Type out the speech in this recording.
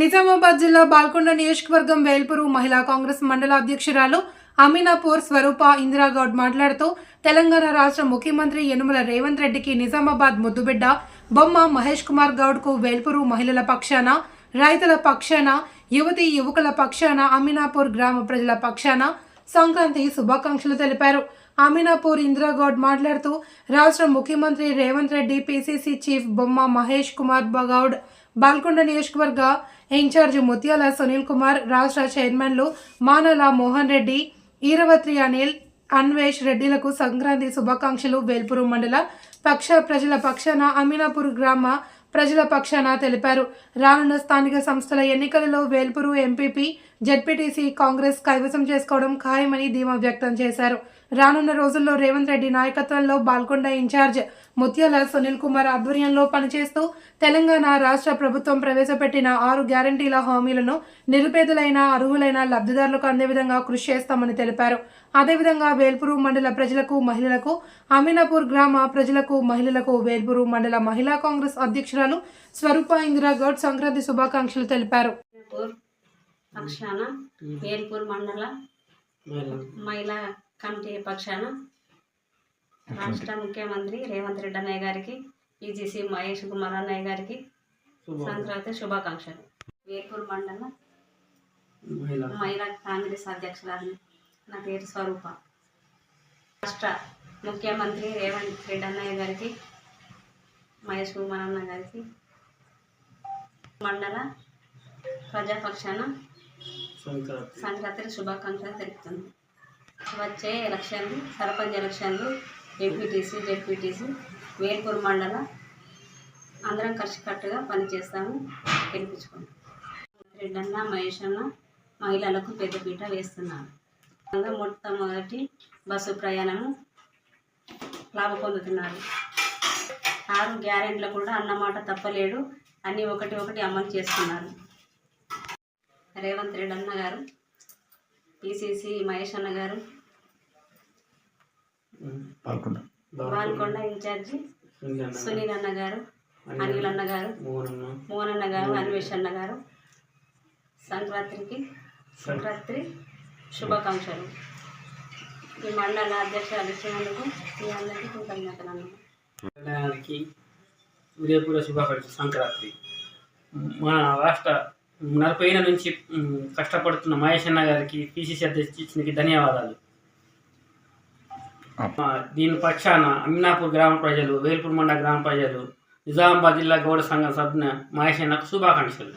నిజామాబాద్ జిల్లా బాల్కొండ నియోజకవర్గం వేల్పూరు మహిళా కాంగ్రెస్ మండల అధ్యక్షురాలు అమీనాపూర్ స్వరూప ఇందిరాగౌడ్ మాట్లాడుతూ తెలంగాణ రాష్ట్ర ముఖ్యమంత్రి యనుమల రేవంత్ రెడ్డికి నిజామాబాద్ ముద్దుబిడ్డ బొమ్మ మహేష్ కుమార్ గౌడ్కు వేల్పూరు మహిళల పక్షాన రైతుల పక్షాన యువతి యువకుల పక్షాన అమీనాపూర్ గ్రామ ప్రజల పక్షాన సంక్రాంతి శుభాకాంక్షలు తెలిపారు. అమీనాపూర్ ఇందిరాగౌడ్ మాట్లాడుతూ రాష్ట్ర ముఖ్యమంత్రి రేవంత్ రెడ్డి పిసిసి చీఫ్ బొమ్మ మహేష్ కుమార్ బగౌడ్ బాల్కొండ నియోజకవర్గ ఇన్ఛార్జ్ ముత్యాల సునీల్ కుమార్ రాష్ట్ర చైర్మన్లు మానల మోహన్ రెడ్డి ఈరవత్రి అనిల్ అన్వేష్ రెడ్డిలకు సంక్రాంతి శుభాకాంక్షలు. వేల్పురు మండల పక్ష ప్రజల పక్షాన అమీనాపూర్ గ్రామ ప్రజల పక్షాన తెలిపారు. రానున్న స్థానిక సంస్థల ఎన్నికలలో వేల్పురు ఎంపీపీ జడ్పీటీసీ కాంగ్రెస్ కైవసం చేసుకోవడం ఖాయమని ధీమా వ్యక్తం చేశారు. రానున్న రోజుల్లో రేవంత్ రెడ్డి నాయకత్వంలో బాల్కొండ ఇన్ఛార్జ్ ముత్యాల సునీల్ కుమార్ ఆధ్వర్యంలో పనిచేస్తూ తెలంగాణ రాష్ట్ర ప్రభుత్వం ప్రవేశపెట్టిన ఆరు గ్యారంటీల హామీలను నిరుపేదలైన అర్హులైన లబ్ధిదారులకు అందే విధంగా కృషి చేస్తామని తెలిపారు. అదేవిధంగా వేల్పూరు మండల ప్రజలకు మహిళలకు అమీనాపూర్ గ్రామ ప్రజలకు మహిళలకు వేల్పూరు మండల మహిళా కాంగ్రెస్ అధ్యక్షురాలు స్వరూప ఇందిరా గౌడ్ సంక్రాంతి శుభాకాంక్షలు తెలిపారు. పక్షాన వేల్పూర్ మండల మహిళా. కమిటీ పక్షాన రాష్ట్ర ముఖ్యమంత్రి రేవంత్ రెడ్డి అన్నయ్య గారికి ఈజీసీ మహేష్ కుమార్ అన్నయ్య గారికి సంక్రాంతి శుభాకాంక్షలు. వేల్పూర్ మండల మహిళా. కాంగ్రెస్ అధ్యక్షురాలు. నా పేరు స్వరూప. రాష్ట్ర ముఖ్యమంత్రి రేవంత్ రెడ్డి అన్నయ్య గారికి మహేష్ కుమార్ అన్న గారికి మండల ప్రజాపక్షాన సంక్రాంతి. శుభాకాంక్షలు తెలుపుతుంది వచ్చే ఎలక్షన్లు సర్పంచ్ ఎలక్షన్లు ఎంపీటీసీ జెడ్పీటీసీ వేల్పూర్ మండల అందరం కలిసికట్టుగా పనిచేస్తాము గెలిపించుకుంటాం. రెడ్డన్న మహేష్ అన్న మహిళలకు పెద్దపీట వేస్తున్నారు. అందులో మొట్టమొదటి బస్సు ప్రయాణము లాభం పొందుతున్నారు. ఆరు గ్యారెంట్లు కూడా అన్నమాట తప్పలేడు. అన్నీ ఒకటి ఒకటి అమలు చేస్తున్నారు. రేవంత్ రెడ్డి అన్న గారు పిసిసి మహేష్ అన్న గారు బాల్కొండ ఇన్ఛార్జి సునీల్ అన్న గారు. అనిల్ అన్న గారు మోహన్ అన్న. గారు అన్వేష్ అన్న. గారు. సంక్రాంతికి సంక్రాంతి శుభాకాంక్షలు. ఈ మండల అధ్యక్షులు ఇచ్చినందుకు మీ అందరికీ కృతజ్ఞతలు. అన్న ఉదయపూర్వ శుభాకాంక్షలు. సంక్రాంతి. మన రాష్ట్ర నలభై ఏళ్ళ నుంచి కష్టపడుతున్న మహేష్ అన్న గారికి పిసిసి అధ్యక్షునికి ధన్యవాదాలు. దీని పక్షాన అమినాపూర్ గ్రామ ప్రజలు వేల్పూర్ మండల గ్రామ ప్రజలు నిజామాబాద్ జిల్లా గౌడ సంఘం సభ్యున మహేష్ అన్నకు శుభాకాంక్షలు.